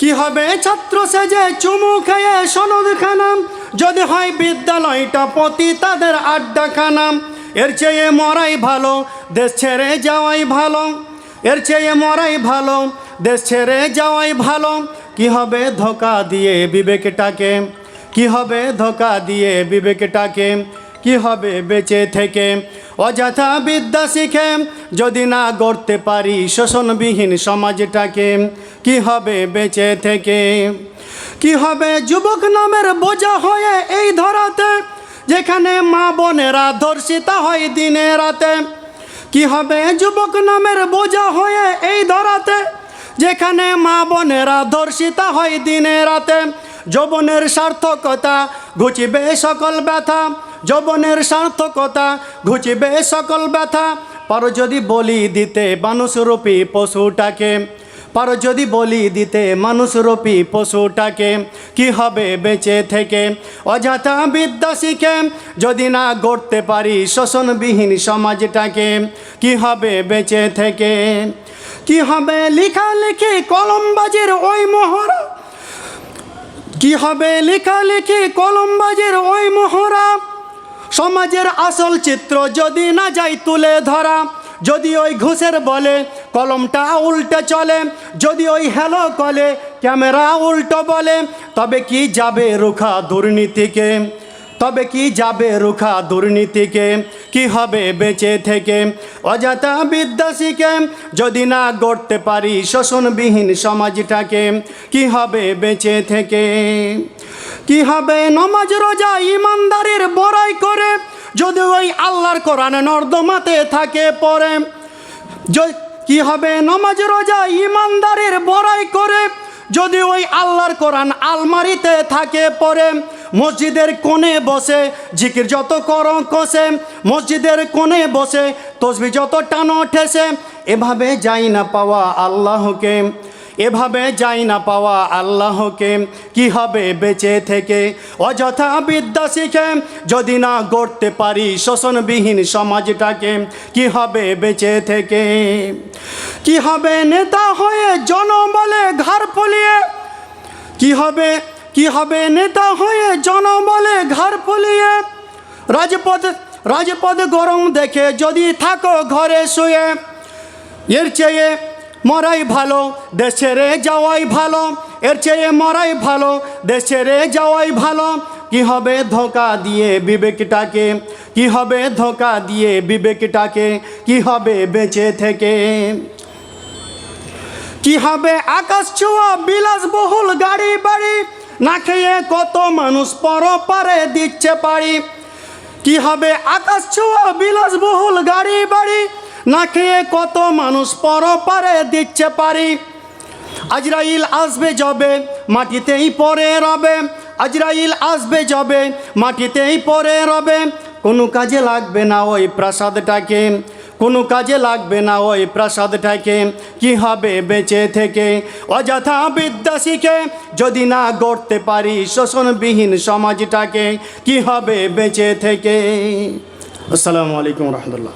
কি হবে? ছাত্র সেজে চুমু খেয়ে সনদ খানাম যদি হয় বিদ্যালয়টা প্রতি তাদের আড্ডা খানাম এর চেয়ে মরাই ভালো, দেশ ছেড়ে যাওয়াই ভালো। এর চেয়ে মরাই ভালো, দেশ ছেড়ে যাওয়াই ভালো। কি হবে ধোকা দিয়ে বিবেকটাকে? কি হবে ধোকা দিয়ে বিবেকটাকে? কি হবে বেঁচে থেকে? অযথা বিদ্যা শিখে যদি না গড়তে পারি শোষণবিহীন সমাজটাকে, কি হবে বেঁচে থেকে? কি হবে যুবক নামের বোঝা হয়ে এই ধরাতে, যেখানে মা বোনেরা ধর্ষিতা হয় দিনে রাতে? কি হবে যুবক নামের বোঝা হয়ে এই ধরাতে, যেখানে মা বোনেরা ধর্ষিতা হয় দিনে রাতে? যৌবনের সার্থকতা ঘুচিবে সকল ব্যথা যৌবনের সার্থকতা ঘুচিবে সকল ব্যথা। পারো যদি বলি দিতে মানুষরূপী পশুটাকে, পারো যদি বলি দিতে মানুষরূপী পশুটাকে, কি হবে বেঁচে থেকে? অযথা বিদ্যা শিখে যদি না গড়তে পারি শোষণবিহীন সমাজটাকে, কি হবে বেঁচে থেকে? কি হবে লেখালেখি কলমবাজের ওই মহড়া কি হবে লেখালেখি কলমবাজির ওই মহড়া সমাজের আসল চিত্র যদি না যাই তুলে ধরা, যদি ওই ঘুষের বলে কলমটা উল্টে চলে, যদি ওই হ্যালো কলে ক্যামেরা উল্টো বলে, তবে কি যাবে রুখা দুর্নীতিকে? তবে কি যাবে রুখা দুর্নীতিকে? কি হবে বেঁচে থেকে? অযথা বিদ্যা শিখে যদি না গড়তে পারি শোষণবিহীন সমাজটাকে, কি হবে বেঁচে থেকে? কি হবে নমাজ রোজা করে যদি ওই আল্লাহর কোরআন নর্দমাতে থাকে, পরে কি হবে? নমাজ, রোজা ইমানদারির বড়াই করে যদি ওই আল্লাহর কোরআন আলমারিতে থাকে, পরে মসজিদের কোণে বসে জিকির যত কর, কষে মসজিদের কোণে বসে তসবি যত টানো, ঠেসে, এভাবে যাই না পাওয়া আল্লাহকে। এভাবে যাই না পাওয়া আল্লাহকে, কি হবে বেঁচে থেকে? অযথা বিদ্যা শিখে যদি না গড়তে পারি শোষণবিহীন সমাজটাকে, কি হবে বেঁচে থেকে? কি হবে নেতা হয়ে জনবলে ঘর ফলিয়ে? কি হবে কি হবে নেতা হয়ে জনবলে ঘর ফলিয়ে? রাজপথ রাজপথ গরম দেখে যদি থাকো ঘরে শুয়ে, এর চেয়ে মরাই ভালো দেশ ছেড়ে যাওয়াই ভালো, এর চেয়ে মরাই ভালো দেশ ছেড়ে যাওয়াই ভালো। কি হবে ধোকা দিয়ে বিবেকটাকে? কি হবে ধোকা দিয়ে বিবেকটাকে? কি হবে বেঁচে থেকে? কি হবে আকাশ ছোঁয়া বিলাসবহুল গাড়ি বাড়ি? না খেয়ে কত মানুষ পর পারে দিচ্ছে পারি কি হবে আকাশ ছোঁয়া বিলাসবহুল গাড়ি বাড়ি? না খেয়ে কত মানুষ পর পারে দিচ্ছে পারি। আজরাইল আসবে যাবে, মাটিতেই পরে রবে। আজরাইল আসবে যাবে, মাটিতেই পরে রবে। কোনো কাজে লাগবে না ওই প্রাসাদটাকে, কোনো কাজে লাগবে না ওই প্রাসাদটাকে। কি হবে বেঁচে থেকে? অযথা বিদ্যা শিখে যদি না গড়তে পারি শোষণবিহীন সমাজটাকে, কি হবে বেঁচে থেকে? আসসালামু আলাইকুম রহমতুল্লাহ।